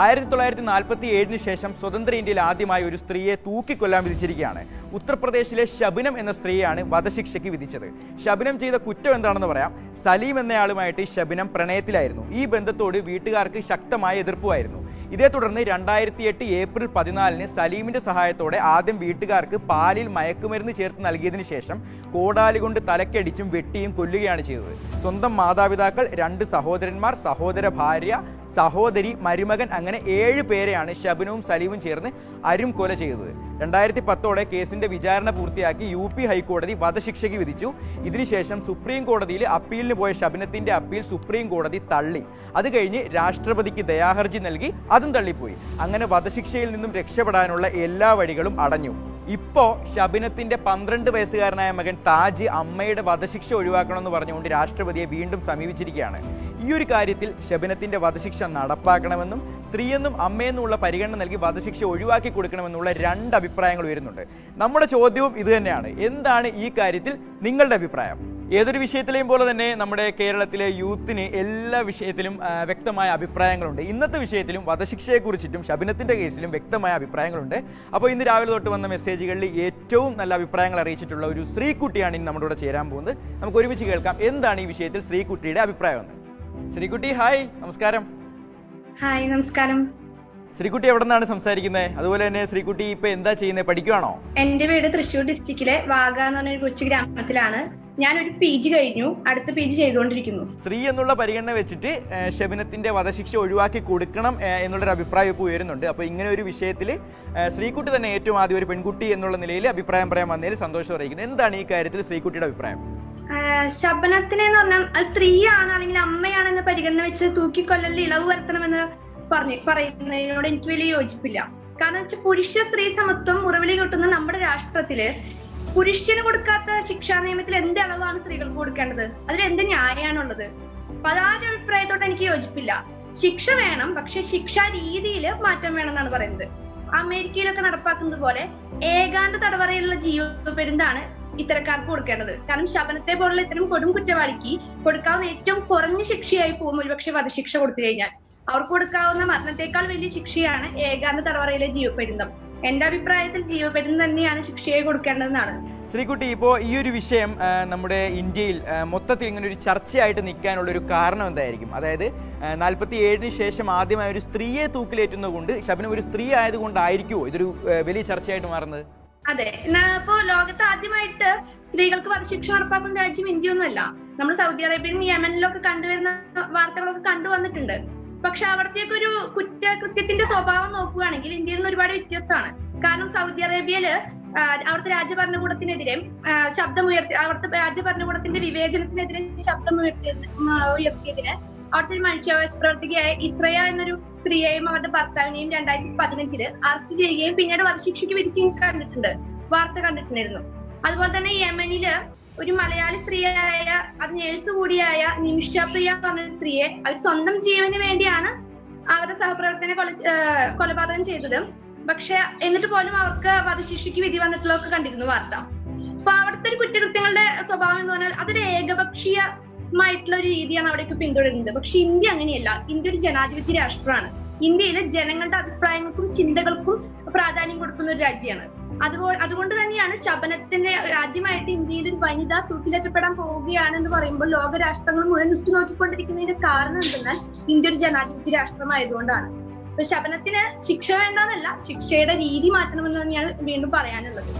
ആയിരത്തി തൊള്ളായിരത്തി നാൽപ്പത്തി ഏഴിന് ശേഷം സ്വതന്ത്ര ഇന്ത്യയിൽ ആദ്യമായി ഒരു സ്ത്രീയെ തൂക്കിക്കൊല്ലാൻ വിധിച്ചിരിക്കുകയാണ്. ഉത്തർപ്രദേശിലെ ശബനം എന്ന സ്ത്രീയാണ് വധശിക്ഷയ്ക്ക് വിധിച്ചത്. ശബനം ചെയ്ത കുറ്റം എന്താണെന്ന് പറയാം. സലീം എന്നയാളുമായിട്ട് ശബനം പ്രണയത്തിലായിരുന്നു. ഈ ബന്ധത്തോട് വീട്ടുകാർക്ക് ശക്തമായ എതിർപ്പുമായിരുന്നു. ഇതേ തുടർന്ന് രണ്ടായിരത്തി എട്ട് ഏപ്രിൽ പതിനാലിന് സലീമിന്റെ സഹായത്തോടെ ആദ്യം വീട്ടുകാർക്ക് പാലിൽ മയക്കുമരുന്ന് ചേർത്ത് നൽകിയതിനു ശേഷം കോടാലി കൊണ്ട് തലക്കടിച്ചും വെട്ടിയും കൊല്ലുകയാണ് ചെയ്തത്. സ്വന്തം മാതാപിതാക്കൾ രണ്ട് സഹോദരന്മാർ സഹോദര ഭാര്യ സഹോദരി മരുമകൻ അങ്ങനെ ഏഴ് പേരെയാണ് ഷബനവും സലീമും ചേർന്ന് അരും കൊല ചെയ്തത്. രണ്ടായിരത്തി പത്തോടെ കേസിന്റെ വിചാരണ പൂർത്തിയാക്കി യു പി ഹൈക്കോടതി വധശിക്ഷയ്ക്ക് വിധിച്ചു. ഇതിനുശേഷം സുപ്രീം കോടതിയിൽ അപ്പീലിന് പോയ ശബനത്തിന്റെ അപ്പീൽ സുപ്രീം കോടതി തള്ളി. അത് കഴിഞ്ഞ് രാഷ്ട്രപതിക്ക് ദയാഹർജി നൽകി അതും തള്ളിപ്പോയി. അങ്ങനെ വധശിക്ഷയിൽ നിന്നും രക്ഷപ്പെടാനുള്ള എല്ലാ വഴികളും അടഞ്ഞു. ഇപ്പോ ഷബിനത്തിന്റെ പന്ത്രണ്ട് വയസ്സുകാരനായ മകൻ താജി അമ്മയുടെ വധശിക്ഷ ഒഴിവാക്കണമെന്ന് പറഞ്ഞുകൊണ്ട് രാഷ്ട്രപതിയെ വീണ്ടും സമീപിച്ചിരിക്കുകയാണ്. ഈ ഒരു കാര്യത്തിൽ ഷബിനത്തിന്റെ വധശിക്ഷ നടപ്പാക്കണമെന്നും സ്ത്രീയെന്നും അമ്മയെന്നുമുള്ള പരിഗണന നൽകി വധശിക്ഷ ഒഴിവാക്കി കൊടുക്കണമെന്നുള്ള രണ്ട് അഭിപ്രായങ്ങൾ വരുന്നുണ്ട് നമ്മുടെ ചോദ്യവും ഇതുതന്നെയാണ് എന്താണ് ഈ കാര്യത്തിൽ നിങ്ങളുടെ അഭിപ്രായം? ഏതൊരു വിഷയത്തിലെയും പോലെ തന്നെ നമ്മുടെ കേരളത്തിലെ യൂത്തിന് എല്ലാ വിഷയത്തിലും വ്യക്തമായ അഭിപ്രായങ്ങളുണ്ട്. ഇന്നത്തെ വിഷയത്തിലും വധശിക്ഷയെ കുറിച്ചിട്ടും ശബനത്തിന്റെ കേസിലും വ്യക്തമായ അഭിപ്രായങ്ങളുണ്ട്. അപ്പോൾ ഇന്ന് രാവിലെ തൊട്ട് വന്ന മെസ്സേജുകളിൽ ഏറ്റവും നല്ല അഭിപ്രായങ്ങൾ അറിയിച്ചിട്ടുള്ള ഒരു ശ്രീകുട്ടിയാണ് ഇന്ന് നമ്മുടെ കൂടെ ചേരാൻ പോകുന്നത്. നമുക്ക് ഒരുമിച്ച് കേൾക്കാം എന്താണ് ഈ വിഷയത്തിൽ ശ്രീകുട്ടിയുടെ അഭിപ്രായം ശ്രീകുട്ടി ഹായ് നമസ്കാരം. ഹായ് നമസ്കാരം. ശ്രീകുട്ടി എവിടെ നിന്നാണ് സംസാരിക്കുന്നത്? അതുപോലെ തന്നെ ശ്രീകുട്ടി ഇപ്പൊ എന്താ ചെയ്യുന്നത്? പഠിക്കുവാണോ? എന്റെ വീട് തൃശ്ശൂർ ഡിസ്ട്രിക്റ്റിലെ വാഗ എന്ന് പറഞ്ഞ കൊച്ചു ഗ്രാമത്തിലാണ്. ഞാൻ ഒരു പി ജി കഴിഞ്ഞു. അടുത്ത പി ജി ചെയ്തുകൊണ്ടിരിക്കുന്നു. സ്ത്രീ എന്നുള്ള പരിഗണന വെച്ചിട്ട് ഷെബിനത്തിന്റെ വധശിക്ഷ ഒഴിവാക്കി കൊടുക്കണം എന്നുള്ളൊരു അഭിപ്രായം ഇപ്പോൾ ഉയരുന്നുണ്ട്. അപ്പോൾ ഇങ്ങനെ ഒരു വിഷയത്തിൽ ശ്രീകുട്ടി തന്നെ ഏറ്റവും ആദ്യം ഒരു പെൺകുട്ടി എന്നുള്ള നിലയിൽ അഭിപ്രായം പറയാൻ വന്നതിൽ സന്തോഷം അറിയിക്കുന്നത് എന്താണ് ഈ കാര്യത്തിൽ ശ്രീകുട്ടിയുടെ അഭിപ്രായം? ശബനത്തിനെ എന്ന് പറഞ്ഞാൽ സ്ത്രീയാണ് അല്ലെങ്കിൽ അമ്മയാണെന്ന പരിഗണന വെച്ച് തൂക്കിക്കൊല്ലലിൽ ഇളവ് വരുത്തണമെന്ന് പറഞ്ഞു പറയുന്നതിനോട് എനിക്ക് വലിയ യോജിപ്പില്ല. കാരണം വെച്ചാൽ പുരുഷ സ്ത്രീ സമത്വം മുറവിളി കിട്ടുന്ന നമ്മുടെ രാഷ്ട്രത്തിൽ പുരുഷന് കൊടുക്കാത്ത ശിക്ഷാ നിയമത്തിൽ എന്ത് അളവാണ് സ്ത്രീകൾക്ക് കൊടുക്കേണ്ടത്? അതിൽ എന്ത് ന്യായമാണുള്ളത്? അപ്പൊ അത് ആ എനിക്ക് യോജിപ്പില്ല. ശിക്ഷ വേണം പക്ഷെ ശിക്ഷാ രീതിയിൽ മാറ്റം വേണം എന്നാണ് പറയുന്നത്. അമേരിക്കയിലൊക്കെ നടപ്പാക്കുന്നത് പോലെ ഏകാന്ത തടവറയിലുള്ള ജീവപെരുന്താണ് ഇത്തരക്കാർക്ക് കൊടുക്കേണ്ടത്. കാരണം ശബനത്തെ പോലുള്ള ഇത്തരം കൊടും കുറ്റവാളിക്ക് കൊടുക്കാവുന്ന ഏറ്റവും കുറഞ്ഞ ശിക്ഷയായി പോകും ഒരുപക്ഷെ വധശിക്ഷ കൊടുത്തു കഴിഞ്ഞാൽ. അവർക്ക് കൊടുക്കാവുന്ന മരണത്തെക്കാൾ വലിയ ശിക്ഷയാണ് ഏകാന്ത തടവറയിലെ ജീവപര്യന്തം. എന്റെ അഭിപ്രായത്തിൽ ജീവപര്യന്തം തന്നെയാണ് ശിക്ഷയെ കൊടുക്കേണ്ടതെന്നാണ്. ശ്രീകുട്ടി ഇപ്പോ ഈ ഒരു വിഷയം നമ്മുടെ ഇന്ത്യയിൽ മൊത്തത്തിൽ ഇങ്ങനെ ഒരു ചർച്ചയായിട്ട് നിൽക്കാനുള്ള ഒരു കാരണം എന്തായിരിക്കും? അതായത് നാൽപ്പത്തി ഏഴിന് ശേഷം ആദ്യമായി ഒരു സ്ത്രീയെ തൂക്കിലേറ്റുന്നത് കൊണ്ട് ശബനം ഒരു സ്ത്രീ ആയതുകൊണ്ടായിരിക്കുമോ ഇതൊരു വലിയ ചർച്ചയായിട്ട് മാറുന്നത്? അതെ. ഇപ്പോ ലോകത്ത് ആദ്യമായിട്ട് സ്ത്രീകൾക്ക് വധശിക്ഷ ഉറപ്പാക്കുന്ന രാജ്യം ഇന്ത്യയൊന്നുമല്ല നമ്മൾ സൗദി അറേബ്യയിലും യമനിലൊക്കെ കണ്ടുവരുന്ന വാർത്തകളൊക്കെ കണ്ടുവന്നിട്ടുണ്ട്. പക്ഷെ അവിടത്തേക്ക് ഒരു കുറ്റകൃത്യത്തിന്റെ സ്വഭാവം നോക്കുകയാണെങ്കിൽ ഇന്ത്യയിൽ നിന്ന് ഒരുപാട് വ്യത്യസ്തമാണ്. കാരണം സൗദി അറേബ്യയിൽ അവിടുത്തെ രാജ്യഭരണകൂടത്തിനെതിരെ ശബ്ദമുയർത്തി അവിടുത്തെ രാജ്യഭരണകൂടത്തിന്റെ വിവേചനത്തിനെതിരെ ശബ്ദമുയർത്തി ഉയർത്തിയതിന് അവിടുത്തെ ഒരു മനുഷ്യാവകാശ പ്രവർത്തകയായ ഇത്രയ എന്നൊരു സ്ത്രീയെയും അവരുടെ ഭർത്താവിനെയും രണ്ടായിരത്തി പതിനഞ്ചിൽ അറസ്റ്റ് ചെയ്യുകയും പിന്നീട് വധശിക്ഷയ്ക്ക് വിധിക്കുകയും കണ്ടിട്ടുണ്ട്. വാർത്ത കണ്ടിട്ടുണ്ടായിരുന്നു. അതുപോലെ തന്നെ യമനിൽ ഒരു മലയാളി സ്ത്രീയായ അത് നേഴ്സ് കൂടിയായ നിമിഷ പ്രിയ പറഞ്ഞ സ്ത്രീയെ അവർ സ്വന്തം ജീവന് വേണ്ടിയാണ് അവരുടെ സഹപ്രവർത്തകനെ കൊല കൊലപാതകം ചെയ്തത്. പക്ഷെ എന്നിട്ട് പോലും അവർക്ക് വധശിക്ഷയ്ക്ക് വിധി വന്നിട്ടുള്ളതൊക്കെ കണ്ടിരുന്നു വാർത്ത. അപ്പൊ അവിടുത്തെ ഒരു കുറ്റകൃത്യങ്ങളുടെ സ്വഭാവം എന്ന് പറഞ്ഞാൽ അതൊരു ഏകപക്ഷീയമായിട്ടുള്ള ഒരു രീതിയാണ് അവിടേക്ക് പിന്തുടരുന്നത്. പക്ഷെ ഇന്ത്യ അങ്ങനെയല്ല. ഇന്ത്യ ഒരു ജനാധിപത്യ രാഷ്ട്രമാണ്. ഇന്ത്യയിലെ ജനങ്ങളുടെ അഭിപ്രായങ്ങൾക്കും ചിന്തകൾക്കും പ്രാധാന്യം കൊടുക്കുന്ന ഒരു രാജ്യമാണ്. അതുപോലെ അതുകൊണ്ട് തന്നെയാണ് ശബനത്തിന്റെ ആദ്യമായിട്ട് ഇന്ത്യയിൽ ഒരു വനിത തൂക്കിലേറ്റപ്പെടാൻ പോവുകയാണെന്ന് പറയുമ്പോൾ ലോക രാഷ്ട്രങ്ങൾ മുഴുവൻ ഉറ്റുനോക്കിക്കൊണ്ടിരിക്കുന്നതിന്റെ കാരണം എന്തെന്നാൽ ഇന്ത്യ ഒരു ജനാധിപത്യ രാഷ്ട്രമായതുകൊണ്ടാണ്. അപ്പൊ ശബനത്തിന് ശിക്ഷ വേണ്ടെന്നല്ല ശിക്ഷയുടെ രീതി മാറ്റണമെന്ന് തന്നെയാണ് വീണ്ടും പറയാനുള്ളത്.